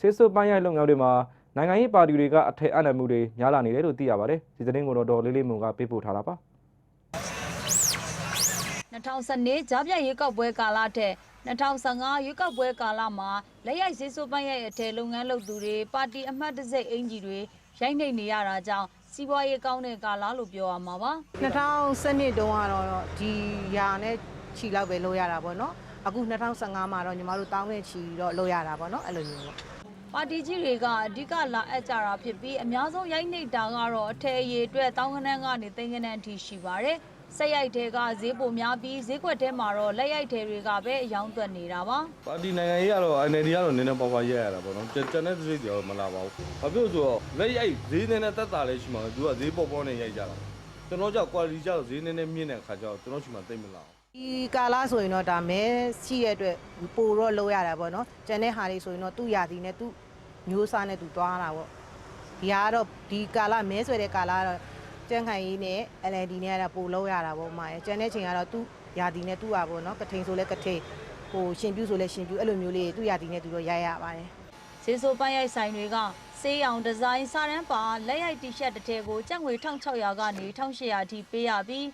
ဆေးဆိုးပိုင်းရိုက်လုပ်ငန်းတွေမှာနိုင်ငံရေးပါတီတွေကအထက်အနံမှုတွေများလာနေတယ်လို့သိရပါတယ်ဒီသတင်းကိုတော့ဒေါ်လေးလေးမုံကပေးပို့ထားတာပါ2012ကြားပြတ်ရွေးကောက်ပွဲကာလထက်2015ရွေးကောက်ပွဲကာလမှာလက်ရိုက်ဈေးစိုးပိုင်းရိုက်အထည်လုပ်ငန်းလုပ်သူတွေပါတီအမှတ်တစိတ်အင်ဂျီတွေရိုက်နှိပ်နေရတာကြောင့်စီးပွားရေးကောင်းတဲ့ကာလလို့ပြောရမှာပါ2012တုန်းကတော့ဒီယာနဲ့ခြီလောက်ပဲလို့ရတာပေါ့နော်အခု2015မှာတော့ညီမတို့တောင်းနဲ့ခြီတော့လို့ရတာပေါ့နော်အဲ့လိုမျိုးပေါ့ ပါတီကြီးတွေကအဓိကလာအပ်ကြတာဖြစ်ပြီးအများဆုံးရိုက်နှိပ်တာကတော့အထည်အရည်အတွက်တောင်းခဏန်းကနေသိန်းခဏန်းအထိရှိပါတယ်ဆက်ရိုက်တဲ့ကဈေးပိုများပြီးဈေးကွက်ထဲမှာတော့လက်ရိုက်တဲ့တွေကပဲအယောင်းသွက်နေတာပါပါတီနိုင်ငံရေးကတော့ NLD ကတော့နည်းနည်းပါးပါးရက်ရတာပေါ့နော်ကျန်ကျန်တဲ့စိတ်တွေတော့မလာပါဘူးဘာဖြစ်လို့ဆိုတော့လက်ရိုက်ဈေးနည်းနည်းတက်တာလည်းရှိမှာသူကဈေးပေါ်ပေါ်နဲ့ရိုက်ကြတာကျွန်တော်ကြောက် quality ကြောက်ဈေးနည်းနည်းမြင့်တဲ့အခါကျတော့ကျွန်တော်ရှိမှသိမ့်မလာဘူး ဒီကာလဆိုရင်တော့ဒါမဲရှိရတဲ့အတွက်ပိုတော့လို့ရတာပေါ့နော်ကျန်တဲ့ဟာတွေဆိုရင်တော့သူ့ယာတီနဲ့သူ့မျိုးစားနဲ့သူသွားတာပေါ့ဒီဟာကတော့ဒီကာလမဲဆွဲတဲ့ကာလကတော့ကျန်းခိုင်ရေးနဲ့ LND နဲ့ကတော့ပိုလို့ရတာပေါ့မှာကျန်တဲ့ချိန်ကတော့သူ့ယာတီနဲ့သူ့ဟာပေါ့နော်ကထိန်ဆိုလဲကထိန်ဟိုရှင်ပြူဆိုလဲရှင်ပြူအဲ့လိုမျိုးလေးသူ့ယာတီနဲ့သူတော့ရိုက်ရပါတယ်ဈေးဆိုပန်းရိုက်ဆိုင်တွေကဆေးရောင်ဒီဇိုင်းစာရန်ပါလက်ရိုက်တီရှပ်တစ်ထည်ကိုကျပ်ငွေ1600ကနေ1800အထိပေးရပြီး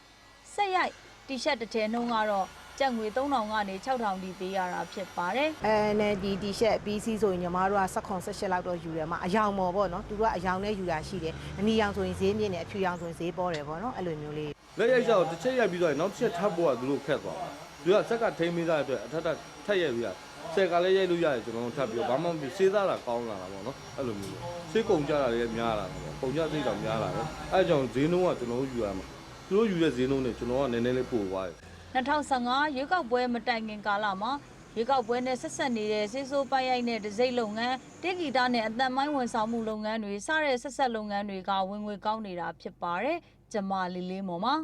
ဆက်ရိုက် တီရှပ်တစ်ထည်နှုန်းကတော့ကျပ်ငွေ3000ကနေ6000ထိပေးရတာဖြစ်ပါတယ် NLD t-shirt ပြီးစီးဆိုရင်ညီမတို့က16 18လောက်တော့ယူတယ်မှာအယောင်မော်ပေါ့နော်သူတို့ကအယောင်နဲ့ယူတာရှိတယ်အနီရောင်ဆိုရင်ဈေးမြင့်တယ်အဖြူရောင်ဆိုရင်ဈေးပေါ်တယ်ပေါ့နော်အဲ့လိုမျိုးလေးလက်ရိုက်ကြောက်တစ်ချက်ရိုက်ပြီးတော့နောက်တစ်ချက်ထပ်ဖို့ကသူတို့ခက်သွားတယ်သူကစက်ကထိမ့်မိသားတဲ့အတွက်အထက်ထပ်ထက်ရိုက်ပြီးရဆက်ကလည်းရိုက်လို့ရတယ်ကျွန်တော်တို့ထပ်ပြီးတော့ဘာမှမဖြစ်စေးသားတာကောင်းလာတာပေါ့နော်အဲ့လိုမျိုးစေးကုံကြတာလည်းများလာတာပေါ့ကုံကြစိတ်တော့များလာတယ်အဲ့ကြောင့်ဈေးနှုန်းကကျွန်တော်တို့ယူရမှာ သူတို့ယူတဲ့ဈေးနှုန်းနဲ့ကျွန်တော်ကနည်းနည်းလေးပို့သွားတယ်2015ရွေးကောက်ပွဲမတိုင်ခင်ကာလမှာရွေးကောက်ပွဲနဲ့ဆက်ဆက်နေတဲ့ဆေးဆိုးပိုင်းရိုက်တဲ့ဒစိမ့်လုပ်ငန်းတေဂီတာနဲ့အတန်မိုင်းဝန်ဆောင်မှုလုပ်ငန်းတွေစတဲ့ဆက်ဆက်လုပ်ငန်းတွေကဝင်ငွေကောင်းနေတာဖြစ်ပါတယ်ကျမလေးလေးမော်ပါ